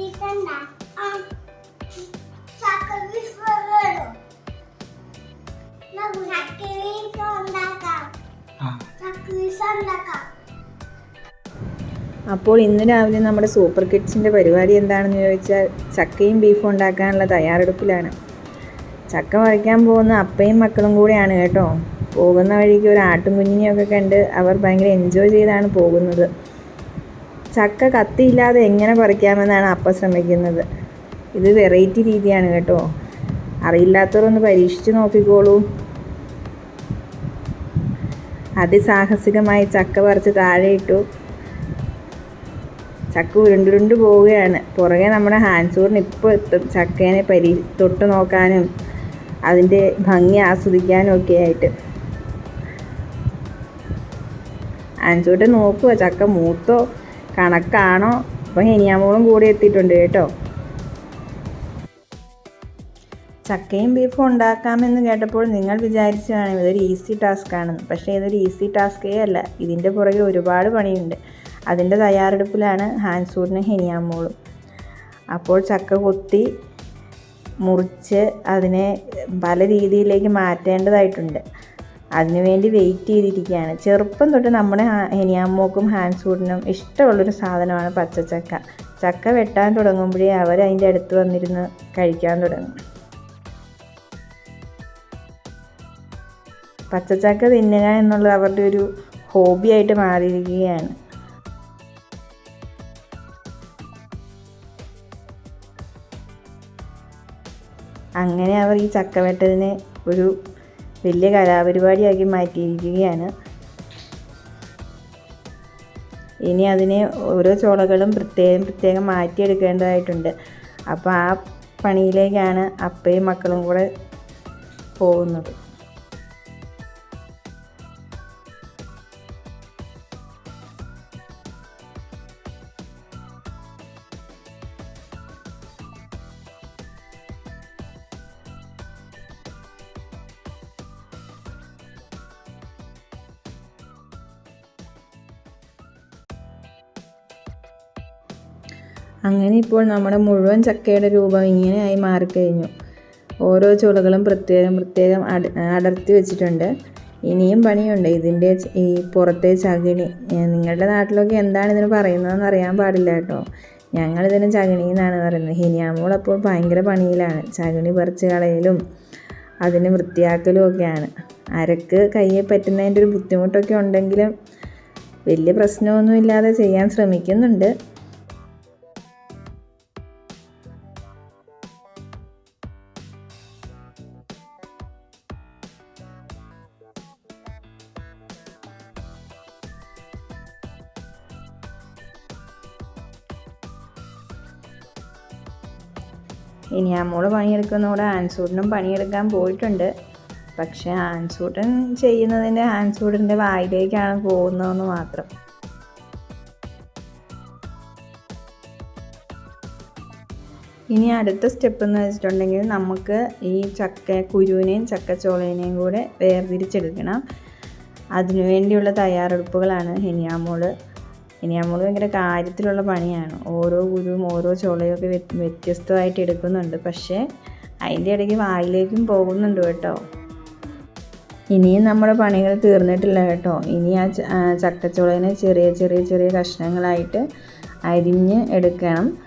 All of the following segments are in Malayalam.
എത്തിയിട്ടുണ്ടാ അപ്പോൾ ഇന്ന് രാവിലെ നമ്മുടെ സൂപ്പർ കിഡ്സിന്റെ പരിപാടി എന്താണെന്ന് ചോദിച്ചാൽ ചക്കയും ബീഫും ഉണ്ടാക്കാനുള്ള തയ്യാറെടുപ്പിലാണ്. ചക്ക വരയ്ക്കാൻ പോകുന്ന അപ്പയും മക്കളും കൂടെയാണ് കേട്ടോ. പോകുന്ന വഴിക്ക് ഒരു ആട്ടും കുഞ്ഞിനെയൊക്കെ കണ്ട് അവർ ഭയങ്കര എൻജോയ് ചെയ്താണ് പോകുന്നത്. ചക്ക കത്തിയില്ലാതെ എങ്ങനെ പറിക്കാമെന്നാണ് അപ്പ ശ്രമിക്കുന്നത്. ഇത് വെറൈറ്റി രീതിയാണ് കേട്ടോ. അറിയില്ലാത്തവരൊന്ന് പരീക്ഷിച്ച് നോക്കിക്കോളൂ. അതിസാഹസികമായി ചക്ക പറിച്ച് താഴെയിട്ടു ചക്ക ഉരുണ്ടുരുണ്ട് പോവുകയാണ്. പുറകെ നമ്മുടെ ഹാൻസൂറിന് ഇപ്പോൾ എത്തും. ചക്കേനെ പരി തൊട്ട് നോക്കാനും അതിന്റെ ഭംഗി ആസ്വദിക്കാനും ഒക്കെ ആയിട്ട്. ആൻസൂട്ടെ നോക്കുക ചക്ക മൂത്തോ കണക്കാണോ? അപ്പം ഹെനിയാമോളും കൂടി എത്തിയിട്ടുണ്ട് കേട്ടോ. ചക്കയും ബീഫും ഉണ്ടാക്കാമെന്ന് കേട്ടപ്പോൾ നിങ്ങൾ വിചാരിച്ചു ഇതൊരു ഈസി ടാസ്ക് ആണെന്ന്. പക്ഷേ ഇതൊരു ഈസി ടാസ്കേ അല്ല. ഇതിന്റെ പുറകെ ഒരുപാട് പണിയുണ്ട്. അതിന്റെ തയ്യാറെടുപ്പിലാണ് ഹാൻസൂറിനും ഹെനിയാമോളും അപ്പോൾ ചക്ക കൊത്തി മുറിച്ച് അതിനെ പല രീതിയിലേക്ക് മാറ്റേണ്ടതായിട്ടുണ്ട്. അതിനുവേണ്ടി വെയിറ്റ് ചെയ്തിരിക്കുകയാണ്. ചെറുപ്പം തൊട്ട് നമ്മുടെ ഹെനിയാമ്മോക്കും ഹാൻസൂറിനും ഇഷ്ടമുള്ളൊരു സാധനമാണ് പച്ചച്ചക്ക. ചക്ക വെട്ടാൻ തുടങ്ങുമ്പോഴേ അവർ അതിന്റെ അടുത്ത് വന്നിരുന്ന് കഴിക്കാൻ തുടങ്ങും. പച്ചച്ചക്ക തിന്നുക എന്നുള്ളത് അവരുടെ ഒരു ഹോബിയായിട്ട് മാറിയിരിക്കുകയാണ്. അങ്ങനെ അവർ ഈ ചക്കവെട്ടലിനെ ഒരു വലിയ കലാപരിപാടിയാക്കി മാറ്റിയിരിക്കുകയാണ്. ഇനി അതിനെ ഓരോ ചോളകളും പ്രത്യേകം പ്രത്യേകം മാറ്റിയെടുക്കേണ്ടതായിട്ടുണ്ട്. അപ്പോൾ ആ പണിയിലേക്കാണ് അപ്പയും മക്കളും കൂടെ പോകുന്നത്. അങ്ങനെ ഇപ്പോൾ നമ്മുടെ മുഴുവൻ ചക്കയുടെ രൂപം ഇങ്ങനെയായി മാറിക്കഴിഞ്ഞു. ഓരോ ചുളകളും പ്രത്യേകം പ്രത്യേകം അട അടർത്തി വെച്ചിട്ടുണ്ട്. ഇനിയും പണിയുണ്ട്. ഇതിന്റെ ഈ പുറത്തെ ചകിണി നിങ്ങളുടെ നാട്ടിലൊക്കെ എന്താണ് ഇതിന് പറയുന്നതെന്ന് അറിയാൻ പാടില്ല കേട്ടോ. ഞങ്ങളിതിന് ചകിണി എന്നാണ് പറയുന്നത്. ഹിനിയാമോൾ അപ്പോൾ ഭയങ്കര പണിയിലാണ്. ചകിണി പറിച്ച് കളയലും അതിന് വൃത്തിയാക്കലും ഒക്കെയാണ്. അരക്ക് കയ്യെ പറ്റുന്നതിന്റെ ഒരു ബുദ്ധിമുട്ടൊക്കെ ഉണ്ടെങ്കിലും വലിയ പ്രശ്നമൊന്നുമില്ലാതെ ചെയ്യാൻ ശ്രമിക്കുന്നുണ്ട്. ഇനി അമ്മോൾ പണിയെടുക്കുന്നതോടെ ആൻസൂട്ടിനും പണിയെടുക്കാൻ പോയിട്ടുണ്ട്. പക്ഷേ ആൻസൂട്ടൻ ചെയ്യുന്നതിന്റെ ആൻസൂട്ടിന്റെ വായിലേക്കാണ് പോകുന്നതെന്ന് മാത്രം. ഇനി അടുത്ത സ്റ്റെപ്പ് എന്ന് വെച്ചിട്ടുണ്ടെങ്കിൽ നമുക്ക് ഈ ചക്ക കുരുവിനെയും ചക്കച്ചോളേനെയും കൂടെ വേർതിരിച്ചെടുക്കണം. അതിനുവേണ്ടിയുള്ള തയ്യാറെടുപ്പുകളാണ് ഹെനിയാമോൾ ഹെനിയാമോൾ ഭയങ്കര കാര്യത്തിലുള്ള പണിയാണ്. ഓരോ ഗുരുവും ഓരോ ചോളയൊക്കെ വ്യത്യസ്തമായിട്ട് എടുക്കുന്നുണ്ട്. പക്ഷേ അതിന്റെ ഇടയ്ക്ക് വായിലേക്കും പോകുന്നുണ്ട് കേട്ടോ. ഇനിയും നമ്മുടെ പണികൾ തീർന്നിട്ടില്ല കേട്ടോ. ഇനി ആ ചക്കച്ചുളനെ ചെറിയ ചെറിയ ചെറിയ കഷ്ണങ്ങളായിട്ട് അരിഞ്ഞ് എടുക്കണം.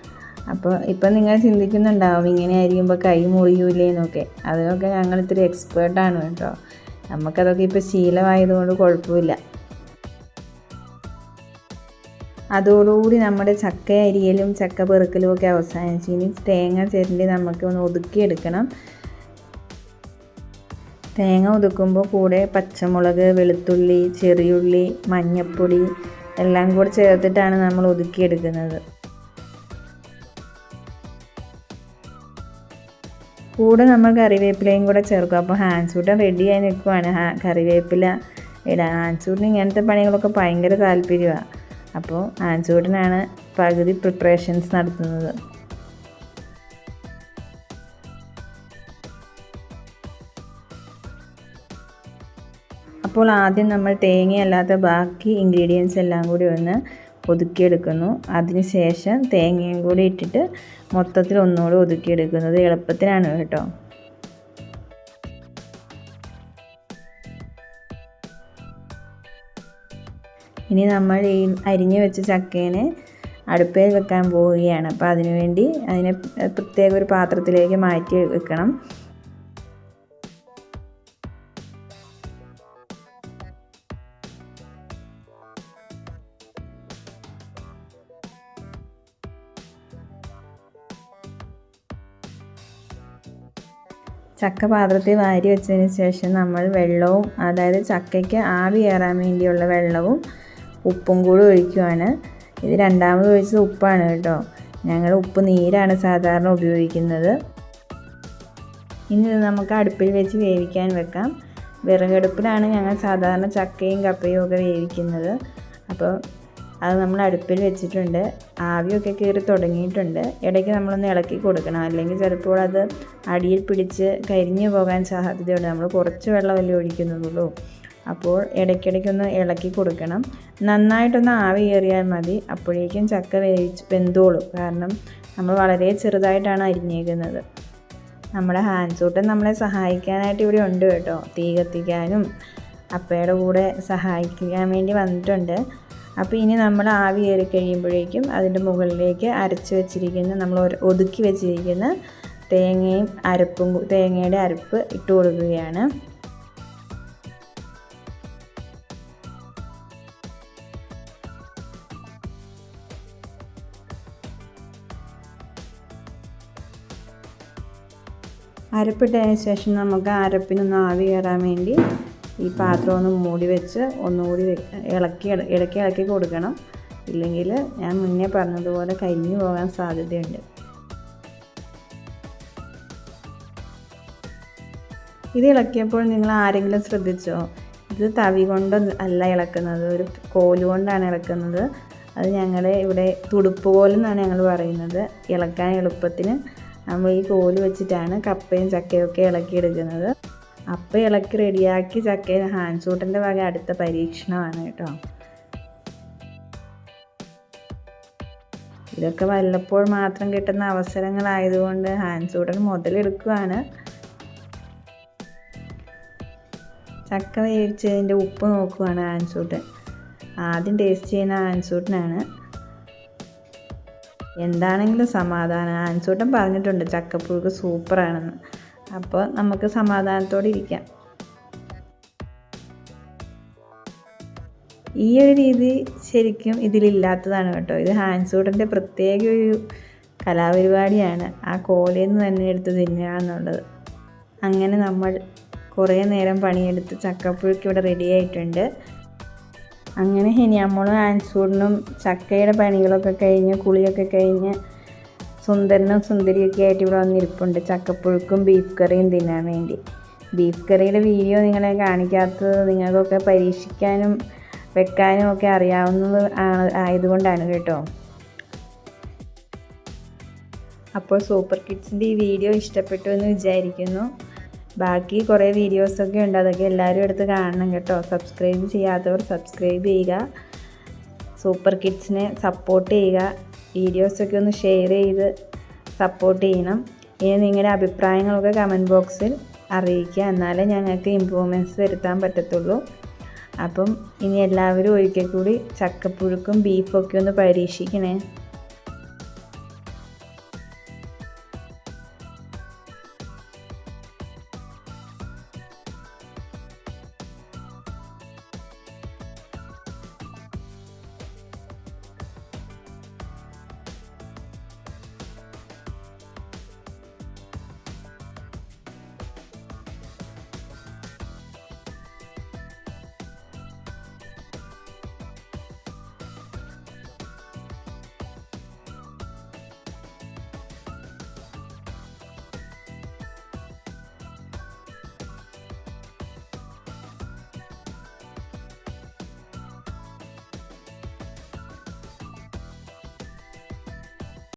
അപ്പോൾ ഇപ്പം നിങ്ങൾ ചിന്തിക്കുന്നുണ്ടാവും ഇങ്ങനെ അരിയുമ്പോൾ കൈ മുറിയൂലേ എന്നൊക്കെ. അതിനൊക്കെ ഞങ്ങൾ ഇത്തിരി എക്സ്പേർട്ടാണ് കേട്ടോ. നമുക്കതൊക്കെ ഇപ്പോൾ ശീലമായതുകൊണ്ട് കുഴപ്പമില്ല. അതോടുകൂടി നമ്മുടെ ചക്ക അരിയലും ചക്ക പെറുക്കലും ഒക്കെ അവസാനിച്ചു ഇനി തേങ്ങ ചിരണ്ടി നമുക്ക് ഒന്ന് ഒതുക്കിയെടുക്കണം. തേങ്ങ ഒതുക്കുമ്പോൾ കൂടെ പച്ചമുളക് വെളുത്തുള്ളി ചെറിയുള്ളി മഞ്ഞൾപ്പൊടി എല്ലാം കൂടെ ചേർത്തിട്ടാണ് നമ്മൾ ഒതുക്കിയെടുക്കുന്നത്. കൂടെ നമ്മൾ കറിവേപ്പിലയും കൂടെ ചേർക്കും. അപ്പോൾ ഹാൻസൂട്ടൻ റെഡി ആയി നിൽക്കുവാണ്. കറിവേപ്പില ഇടാൻ. ഹാൻഡ് സൂട്ടിന് ഇങ്ങനത്തെ പണികളൊക്കെ ഭയങ്കര താല്പര്യമാണ്. അപ്പോൾ ഹാൻസൂട്ടനാണ് പകുതി പ്രിപ്പറേഷൻസ് നടത്തുന്നത്. അപ്പോൾ ആദ്യം നമ്മൾ തേങ്ങയല്ലാത്ത ബാക്കി ഇൻഗ്രീഡിയൻസ് എല്ലാം കൂടി ഒന്ന് ഒതുക്കിയെടുക്കുന്നു. അതിനുശേഷം തേങ്ങയും കൂടി ഇട്ടിട്ട് മൊത്തത്തിൽ ഒന്നുകൂടി ഒതുക്കിയെടുക്കുന്നത് എളുപ്പത്തിനാണ് കേട്ടോ. ഇനി നമ്മൾ ഈ അരിഞ്ഞു വെച്ച ചക്കേനെ അടുപ്പയിൽ വെക്കാൻ പോവുകയാണ്. അപ്പോൾ അതിനുവേണ്ടി അതിനെ പ്രത്യേക ഒരു പാത്രത്തിലേക്ക് മാറ്റി വെക്കണം. ചക്ക പാത്രത്തിൽ വാരി വെച്ചതിന് ശേഷം നമ്മൾ വെള്ളവും അതായത് ചക്കയ്ക്ക് ആവി കയറാൻ വേണ്ടിയുള്ള വെള്ളവും ഉപ്പും കൂടി ഒഴിക്കുവാണ്. ഇത് രണ്ടാമത് ഒഴിച്ചത് ഉപ്പാണ് കേട്ടോ. ഞങ്ങൾ ഉപ്പ് നീരാണ് സാധാരണ ഉപയോഗിക്കുന്നത്. ഇനി നമുക്ക് അടുപ്പിൽ വെച്ച് വേവിക്കാൻ വെക്കാം. വിറകടുപ്പിലാണ് ഞങ്ങൾ സാധാരണ ചക്കയും കപ്പയും ഒക്കെ വേവിക്കുന്നത്. അപ്പോൾ അത് നമ്മൾ അടുപ്പിൽ വെച്ചിട്ടുണ്ട്. ആവിയൊക്കെ കയറി തുടങ്ങിയിട്ടുണ്ട്. ഇടയ്ക്ക് നമ്മളൊന്ന് ഇളക്കി കൊടുക്കണം. അല്ലെങ്കിൽ ചിലപ്പോൾ അത് അടിയിൽ പിടിച്ച് കരിഞ്ഞു പോകാൻ സാധ്യതയുണ്ട്. നമ്മൾ കുറച്ച് വെള്ളമല്ലേ ഒഴിക്കുന്നുള്ളൂ. അപ്പോൾ ഇടയ്ക്കിടയ്ക്കൊന്ന് ഇളക്കി കൊടുക്കണം. നന്നായിട്ടൊന്ന് ആവി കയറിയാൽ മതി. അപ്പോഴേക്കും ചക്ക വേവിച്ച് വെന്തോളും. കാരണം നമ്മൾ വളരെ ചെറുതായിട്ടാണ് അരിഞ്ഞേക്കുന്നത്. നമ്മുടെ ഹാൻഡ് സൂട്ടൻ നമ്മളെ സഹായിക്കാനായിട്ട് ഇവിടെ ഉണ്ട് കേട്ടോ. തീ കത്തിക്കാനും അപ്പയുടെ കൂടെ സഹായിക്കാൻ വേണ്ടി വന്നിട്ടുണ്ട്. അപ്പോൾ ഇനി നമ്മൾ ആവി കയറി കഴിയുമ്പോഴേക്കും അതിന്റെ മുകളിലേക്ക് അരച്ച് വെച്ചിരിക്കുന്ന നമ്മൾ ഒതുക്കി വെച്ചിരിക്കുന്ന തേങ്ങയും അരപ്പും തേങ്ങയുടെ അരപ്പ് ഇട്ട് കൊടുക്കുകയാണ്. അരപ്പിട്ടതിന് ശേഷം നമുക്ക് അരപ്പിനൊന്ന് ആവി കയറാൻ വേണ്ടി ഈ പാത്രം ഒന്ന് മൂടി വെച്ച് ഒന്നുകൂടി ഇളക്കി ഇടയ്ക്ക് ഇളക്കി കൊടുക്കണം. ഇല്ലെങ്കിൽ ഞാൻ മുന്നേ പറഞ്ഞതുപോലെ കരിഞ്ഞു പോകാൻ സാധ്യതയുണ്ട്. ഇത് ഇളക്കിയപ്പോൾ നിങ്ങൾ ആരെങ്കിലും ശ്രദ്ധിച്ചോ? ഇത് തവി കൊണ്ട് അല്ല ഇളക്കുന്നത് ഒരു കോൽ കൊണ്ടാണ് ഇളക്കുന്നത്. അത് ഞങ്ങളുടെ ഇവിടെ തുടുപ്പ് കോലെന്നാണ് ഞങ്ങൾ പറയുന്നത്. ഇളക്കാൻ എളുപ്പത്തിന് നമ്മൾ ഈ കോൽ വെച്ചിട്ടാണ് കപ്പയും ചക്കയും ഒക്കെ ഇളക്കിയെടുക്കുന്നത്. അപ്പം ഇളക്കി റെഡിയാക്കി ചക്കയും ഹാൻഡ് സൂട്ടിന്റെ വക അടുത്ത പരീക്ഷണമാണ് കേട്ടോ. ഇതൊക്കെ വല്ലപ്പോൾ മാത്രം കിട്ടുന്ന അവസരങ്ങളായതുകൊണ്ട് ഹാൻഡ് സൂട്ടൻ മുതലെടുക്കുകയാണ് ചക്ക വേവിച്ചതിന്റെ ഉപ്പ് നോക്കുവാണ് ആൻസൂട്ടൻ ആദ്യം ടേസ്റ്റ് ചെയ്യുന്ന ഹാൻഡ് ആൻസൂട്ടനാണ് എന്താണെങ്കിലും സമാധാനം. ആൻസൂട്ടൻ പറഞ്ഞിട്ടുണ്ട് ചക്കപ്പുഴുക്ക് സൂപ്പറാണെന്ന്. അപ്പോൾ നമുക്ക് സമാധാനത്തോടെ ഇരിക്കാം. ഈ ഒരു രീതി ശരിക്കും ഇതിലില്ലാത്തതാണ് കേട്ടോ. ഇത് ഹാൻസൂട്ടന്റെ പ്രത്യേക ഒരു കലാപരിപാടിയാണ്. ആ കോലയിൽ നിന്ന് തന്നെ എടുത്ത് തിന്നുക അങ്ങനെ നമ്മൾ കുറേ നേരം പണിയെടുത്ത് ചക്കപ്പുഴുക്ക് ഇവിടെ റെഡി ആയിട്ടുണ്ട്. അങ്ങനെ ഹെനിയമ്മളും ആൻസൂറിനും ചക്കയുടെ പണികളൊക്കെ കഴിഞ്ഞ് കുളിയൊക്കെ കഴിഞ്ഞ് സുന്ദരനും സുന്ദരിയൊക്കെ ആയിട്ട് ഇവിടെ വന്നിരിപ്പുണ്ട്. ചക്കപ്പുഴുക്കും ബീഫ് കറിയും തിന്നാൻ വേണ്ടി. ബീഫ് കറിയുടെ വീഡിയോ നിങ്ങളെ കാണിക്കാത്തത് നിങ്ങൾക്കൊക്കെ പരീക്ഷിക്കാനും വെക്കാനും ഒക്കെ അറിയാവുന്നത് ആണ് ആയതുകൊണ്ടാണ് കേട്ടോ. അപ്പോൾ സൂപ്പർ കിഡ്സിന്റെ ഈ വീഡിയോ ഇഷ്ടപ്പെട്ടു എന്ന് വിചാരിക്കുന്നു. ബാക്കി കുറേ വീഡിയോസൊക്കെ ഉണ്ട് അതൊക്കെ എല്ലാവരും എടുത്ത് കാണണം കേട്ടോ. സബ്സ്ക്രൈബ് ചെയ്യാത്തവർ സബ്സ്ക്രൈബ് ചെയ്യുക. സൂപ്പർ കിഡ്സിനെ സപ്പോർട്ട് ചെയ്യുക. വീഡിയോസൊക്കെ ഒന്ന് ഷെയർ ചെയ്ത് സപ്പോർട്ട് ചെയ്യണം. ഇനി നിങ്ങളുടെ അഭിപ്രായങ്ങളൊക്കെ കമന്റ് ബോക്സിൽ അറിയിക്കുക. എന്നാലേ ഞങ്ങൾക്ക് ഇമ്പ്രൂവ്മെന്റ്സ് വരുത്താൻ പറ്റത്തുള്ളൂ. അപ്പം ഇനി എല്ലാവരും ഒരിക്കൽ കൂടി ചക്കപ്പുഴുക്കും ബീഫൊക്കെ ഒന്ന് പരീക്ഷിക്കണേ.